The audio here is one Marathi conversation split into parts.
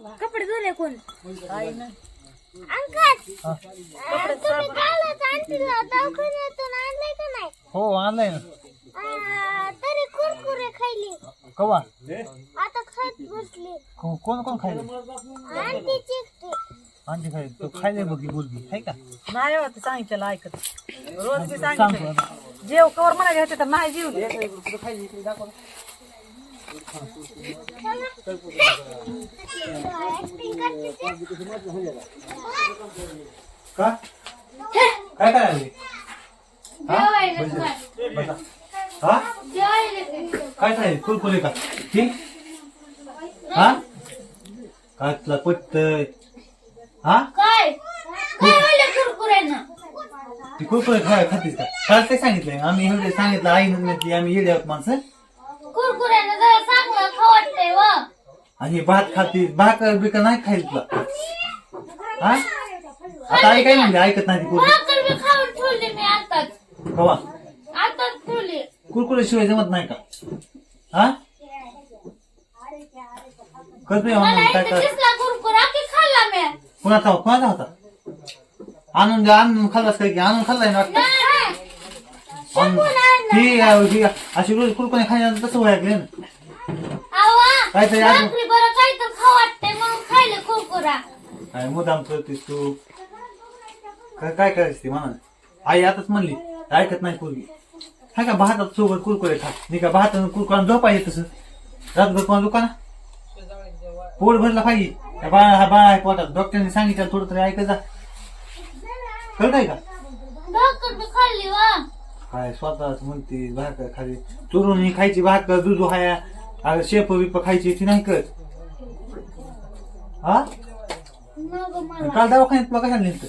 कपडे धुले कोण? आई ना. अंकल! तुम्ही कालच आणतील दवाखान्यातून आणलंय का नाही? हो आणलंय ना. आ, तरी कुरकुरे खायली. कवा? आता खात बसली. को- कोण कोण खायले? आणखी चिकटे. आणखी खायले. तो खायले बघ बोलगी आहे का? नाही होत सांगितलं ऐकत. रोज मी सांगतो सांगितलं. जेव कवर म्हणाले होते तर नाही करते का? काय करायले. हा? काय खायले कुरकुरे का? ठीक हा? काय तुला पटतय हा? काय? काय ती कुरकुरे खाय खातीस का? काय सांगितलंय. आम्ही एवढे सांगितलं आई म्हणली आम्ही येडे आहोत माणसं. कुरकुऱ्यानं जरा चांगलं खावटतंय व. आणि भात खाती भाकर बिकर नाही खायला तुला. हा? आता आई काय म्हणली ऐकत नाही ती कुरकुरे भाकर मी खाऊन ठेवली मी आताच. कवा? आताच ठेवली. कुरकुरे शिवाय जमत नाही का? हा? करतोय मला काय इथं कर दिसला कुरकुरा की खाल्ला मी. कुणाचा कुणाचा होता? आणून द्या आणून खाल्लास काय की? आणून खाल्लाय ना वाटतं? ती अशी रोज कुरकुरे खाण्याचं तसं व्हायला ना काहीतरी अजून- भाकरी बरं काही तर खाऊ वाटतंय म्हणून खायले कुरकुरा. काय मुदाम करतेस तू? काय काय करायचं ती म्हणा. आई आताच म्हणली ऐकत नाही पोरगी. हाय का भातात सोबत कुरकुरे खा. नाही का भात कुरकुरा झोपायचे तसं. रातभर कोणा दुकाना? पोट भरला पाहिजे. त्या बाळा हा बाळा आहे पोटात. डॉक्टरने सांगितलं थोडं तरी ऐकत जा. कळतंय का? भाकर मी खाल्ली वा. काय स्वतःच म्हणते भाकर खाली. चुरून ही खायची भाकर दुधू हाया. अगं शेप बिप खायची ती नाही कळत. हा? काल दवाखान्यात तुला कशाला नेलं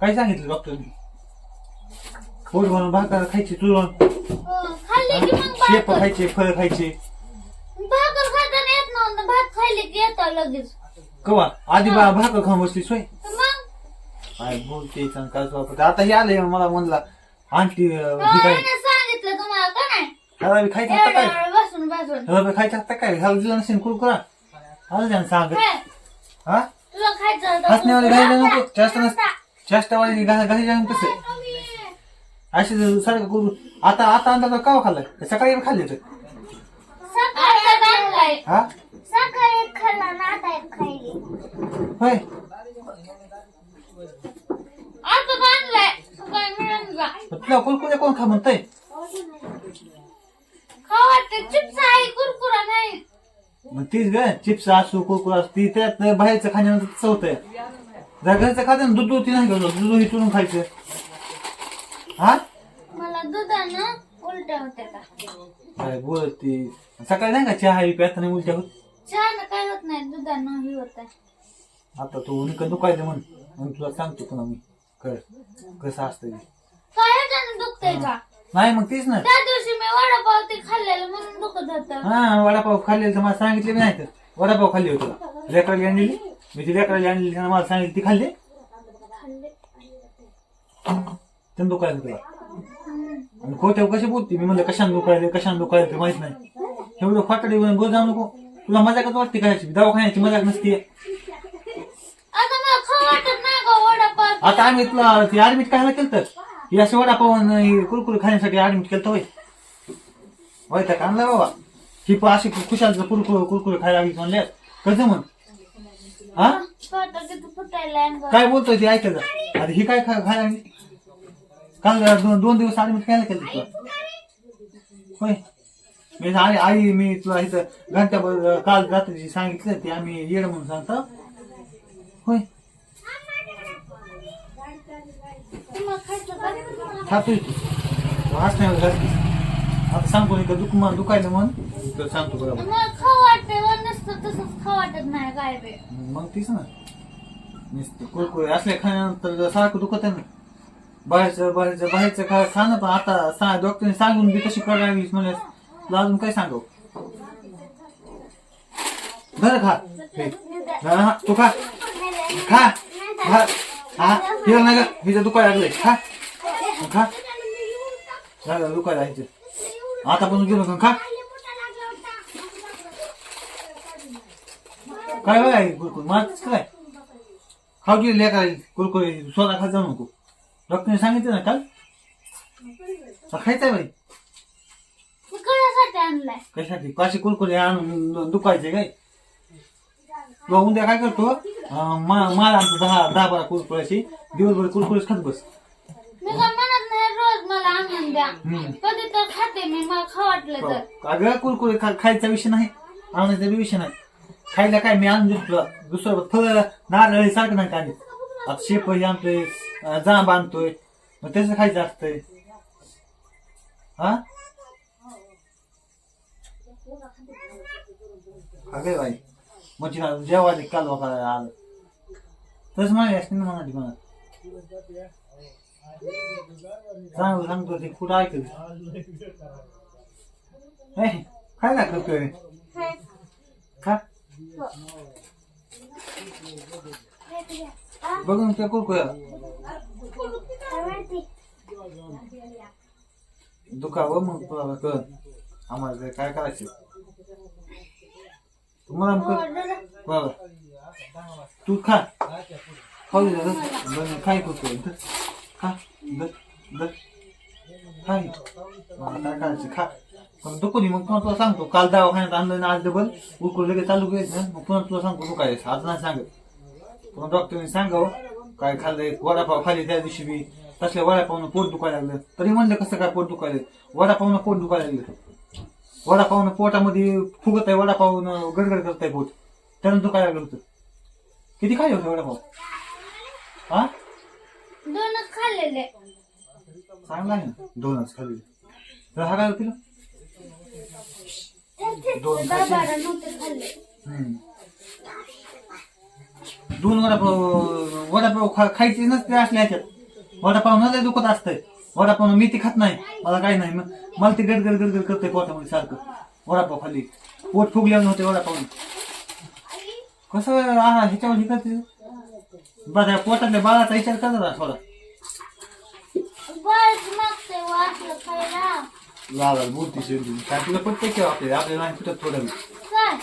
काय सांगितलं डॉक्टरने? पोट भरून भाकर खायची चुरून. खाल्ली की मग शेप भाकर? खायचे फळ खायचे. भाकर खाताना येत नव्हतं. भात खाल्ली की येतं लगेच. कवा? आधी बा भाकर खाऊन बसली सोय. मग? काय बोलते सांग काय वापरते. आता हे आले मला म्हणला आणखी ही काय? सांगितलं तुम्हाला का नाही बी खायचं आता एवढ्या काय? वेळ बसून बसून. बी खायचं आता काय? ह्याला दिलं नसेल कुरकुरा आलं त्यानं सांगत हे, हा? तुला खायचं होतं. हसण्यावाली कुरकुरा. घाई नको. जास्त नस. चेष्टावाली जाऊन कसं असे जर सारखं करू आता आता आणता कवा खाल्लाय. का सकाळी बी खाल्ले तर. सकाळी एक आणलाय हा? सकाळी एक खाल्ला ना आता एक खाल्ली. होय आता आणलाय सकाळी मिळून जा मग तुला कुरकुरे कोण खा म्हणतंय? खाऊ वाटतं चिप्स आहे कुरकुरा नाही मग तीच ग चिप्स असू कुरकुरा असू ती त्यात बाहेरचं खाण्यानंतर तसं होतंय जर घरचं खाते ना दूध दूध नाही घेऊ दूध खायचं. हा? मला दुधानं उलट्या होत्या का? काय बोलत? सकाळी नाही का चहा ही प्यात नाही उलट्या होत? छान काय होत नाही दुधानं ही होत आता तू निकन दुखायचं म्हण म्हणून तुला सांगतो पुन्हा मी. कर कसं असतं ते. काय ह्याच्यानं दुखतंय का? नाही मग तीच ना. त्या दिवशी मी वडापाव ते खाल्लेलं म्हणून दुखत होतं. हा वडापाव खाल्ले तर मला सांगितले बी नाही तर. वडापाव खाल्ली होती लेकराला आणलेली? मी ती लेकराला आणलेली त्यानं मला सांगितली ती खाल्ली? त्यांना दुखायचं तुला आणि खोट्यावर कशी बोलते? मी म्हणलं कशाने दुखायले कशाने दुखायले ते माहीत नाही. एवढं खोटडी बोल जाऊ नको. तुला मजाकच वाटते करायची दवाखान्याची मजाक नसते आता मला खाऊ वाटत नाही का वडापाव. आता आम्ही तुला ती ऍडमिट करायला केलं तर या अशी वडापाव कुरकुरी कुरकुरे खाण्यासाठी ऍडमिट केलं होय. होय त्या आणलं बाबा. ही पण अशी खुशाल कुरकुरे कुरकुरे खायला लागली म्हणल्या. कसं म्हण? हा? काय बोलतोय ती ऐकायचं? आता ही काय खा- खायला लागली? काल दोन दोन दिवस ऍडमिट केलं केलं तुला होय. मी आई आई मी तुला इथं घंट्याभर काल रात्रीची सांगितलं ते आम्ही येड म्हणून सांगतो. होय तुम्हाला खायचं का? खातोय तू. हाच नाही घालतीस आता सांगतो इथं दुख दुखायला म्हण तर सांगतो बरोबर मला खाऊ वाटते व नसतं तसंच खाऊ वाटत नाही काय बे मग तीच ना. नुसतं कुरकुरे असल्या खाण्यानंतर सारखं दुखत आहे ना. बाहेरचं बाहेरचं बाहेरचं खा खाणं पण आता सा डॉक्टरने सांगून बी कशी करावीस म्हणजे तुला अजून काय सांगू बरं खा. हे. हा, हा, तू खा. खा. खा. हा. हिला नाही का? हिचं दुखायला लागलंय. खा. खा झालं दुखायला हिचं आता पण गेलो का? खा काय बघाय कुरकुर मारतेस काय? खाऊ गेले लेका कुरकुरे स्वतः खात जाऊ नको. डॉक्टरने सांगितलं ना काल? खायचंय बाई. कशासाठी पाचशे कुरकुरे आणून दुखायचे काय? तुला उद्या काय करतो? मा- माल आणतो दहा दहा बारा कुरकुऱ्याची. दिवसभर कुरकुरेच खात बस मी काय म्हणत नाही रोज मला आणून द्या. हम्म. कधी तर खाते मी मला वाटलं तर. अगं कुरकुरे खा खायचा विषय नाही. आणायचा बी विषय नाही. खायला काय मी आणून देतो तुला दुसरं फळ नारळ हे सारखं नाही काय आता शेप हे आणतोय अं, जांब आणतोय. मग त्याचं खायचं असतंय. हा? अगं बाई म्हणजे ना जेव्हा ते काल वाकायला आलं. तसं म्हणाले असते ना म्हणाली मला चांगलं सांगतो ते कुठं ऐकत ए, काय लागलं तुझे खा. बघून त्या कुरकुऱ्या दुखावं मग तुला कर आम्हाला काय- करायचं? तुम्हाला मग बरं तू खा. खाऊ दे जरा. काय करतोय? खा. दर दर खा मला काय खा. पण दुखू मग पुन्हा तुला सांगतो? काल दवाखान्यात आणलं ना आज डबल. उरकून लगेच चालू करायचं मग पुन्हा तुला सांगतो? दुखायचं आज नाही सांगत. पुन्हा डॉक्टरने सांगावं? काय खाल्लंय वडापाव खाली त्या दिवशी बी तसल्या वडापावनं पोट दुखायला लागलं. तरी म्हणलं कसं काय पोट दुखायला वडापावनं पोट दुखायला लागलं. वडापावनं पोटामध्ये फुगत आहे वडापावनं गडगड करत आहे पोट. त्यानं दुखायला लागलं होतं. किती खाल्ले होतं वडापाव? हा दोनच खाल्लेले. चांगला आहे ना? दोनच खाल्ले तर हा काय किलो दोन दहा खाशील? बारा नव्हते खाल्ले. हम्म. दोन वडापाव वडापाव खा खायचे नसते असल्या ह्याच्यात. वडापाव न लय दुखत असतंय. वडापाव मी ती खात नाही. मला काही नाही. मग मला ते गडगड गडगड करते पोटामध्ये सारखं. वडापाव खाल्ली. पोट फुगल्यावर नव्हते वडापाव. कसं आ, ह्याच्यावर हे करते? बरं पोटातल्या बाळाचा विचार कर जरा थोडा. बस मागते वाटलं खायला. लाल लाल बोलती शेवटी काय तुला पटते किंवा आपल्याला? आपल्याला नाही पटत थोडं. काय?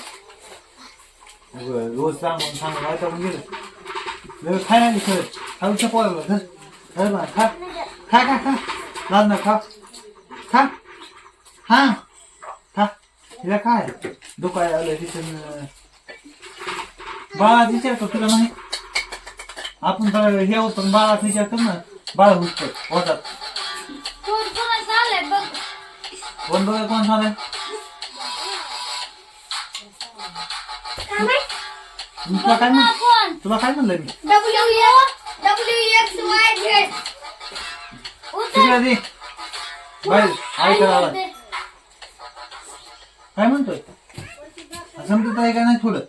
रोज सांगून सांगून ऐकून गेलं. लगेच खाय नाही खरं धर. धर ना खा. खा खा खा. लाल ना खा. खा. हा. खा. हिला काय दुखाय आलं तिथं बाळा विचार कर तुला नाही आपण तर हे होतो बाळाचा विचार कर ना. बाळ होत होतात कोण कोणाच आलंय बघ. कोण बघा कोण झालंय तुला काय म्हण कोण. तुला काय म्हणलं मी? W W X Y Z तिकडे दे. बाहेर ऐकायला आला काय म्हणतोय? समजत आहे का नाही थोडं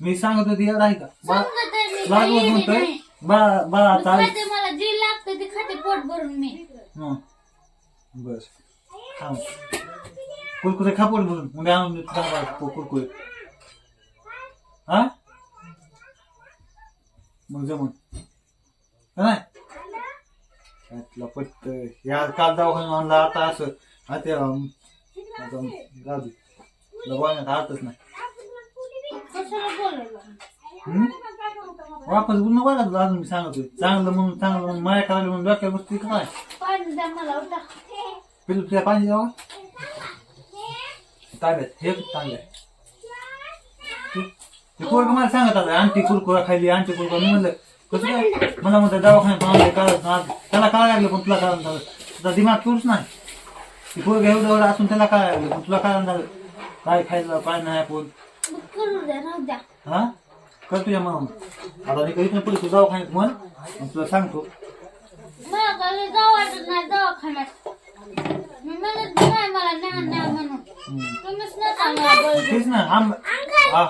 मी सांगत होती यार आहे का बा लागवत म्हणतोय बाळा बाळाचा आई खाते मला जे लागतं ते खाते पोट भरून मी. हं. बस. थांब. कुरकुरे खापोड बोलून मग आणून देतो कु- कुरकुरे. हा? मग जमून का नाही काय तुला पटत या काल दवाखान्यात आणला आता असं. आता अं, आता जाऊ दे. बोलण्यात अर्थच नाही. कशाला बोलवलं हं? वापस बोलू नका का तुला अजून मी सांगतोय? चांगलं म्हणून चांगलं म्हणून माया करायला म्हणून डोक्याला बसते का काय? पाणी द्या मला उठा. पिलू तुझ्या पाणी जावं ताब्यात हे चांगलं आहे. ते- पोरग मला सांगत आता आणखी कुरकुरा खायली आणखी कुरकुरा. मी म्हणलं कसं काय? मला म्हणतं दवाखान्यात आज त्याला काय लागलं पण तुला काय झालं तुझा दिमाग किवच नाही. ती पोरग एवढं एवढं असून त्याला काय लागलं पण तुला काय झालं काय खायचं काय नाही आपण मग करू द्या राहू द्या. हा? कर तुझ्या म्हणून आता मी कधीच पुढे तुझा दवाखान्यात म्हण मग तुला सांगतो. मला जाऊ वाटत नाही दवाखान्यात. मी म्हणत नाही मला म्हणून. तेच ना आम हा.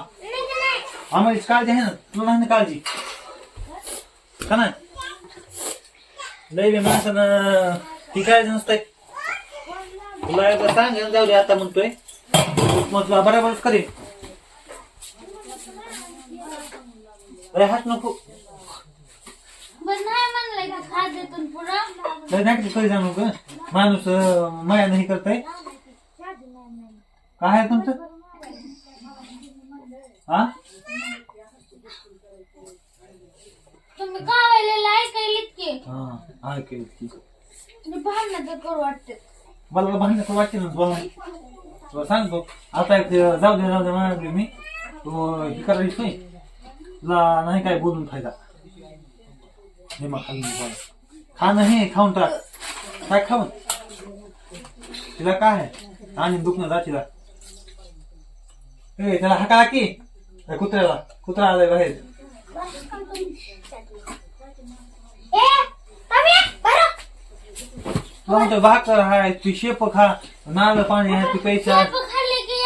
काळजी आहे ना तुला नाही ना काळजी? का नाही? लय बी माणसानं ती काळजी नसतंय तुला एकदा जाऊ दे आता म्हणतोय. मग तुला बरोबरच करेन. अरे हात नको. पण नाही म्हणलंय की खा देतून पुढं? लय नाही कधी जाणू ग माणूस अं, माया नाही करताय. काय आहे तुमचं? हा तुम्ही गावायला ऐकायलीत की हा ऐकेल की तुम्ही भांडणं तर करू वाटते. मला भांडण वाटते ना तुला तुला सांगतो. आता एक जाऊ दे जाऊ दे म्हणाले मी. तू हे करायच तुला नाही काय बोलून फायदा निमा खाली बोल खाणं हे खाऊन टाक काय खाऊन तिला काय आहे आणि दुखणं जा तिला ए त्याला हाका की कुत्र्याला कुत्रा आलाय बाहेर तुला म्हणतो भाकर हाय ती शेप खा नारळ पाणी आहे ती शेप खाल्ले की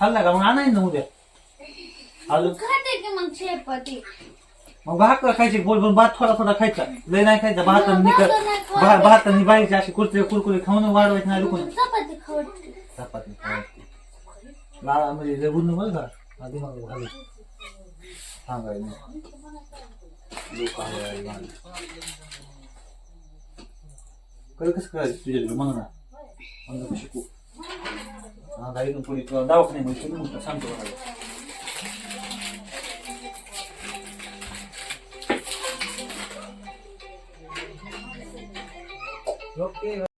मग आणाय ना उद्या अजून खाते की मग शेप ती मग भाकर खायची बोल बोल भात थोडा थोडा खायचा. लय नाही खायचा भात आणि भाकर निकर नाही खायचा. भात आणि बाईचे असे कुरकुरे कुरकुरे खाऊन वाढवायचे नाही दुखून चपाती खावडते चपाती खायची. म्हणजे लय बुंद बरं का? आधी मग घालू लोक कसं करायचं तुझ्या म्हणून ना. म्हणून शिकू. हा गाडीतून पुढे तुला दवाखान्यामध्ये शिकून सांगतो. Okay.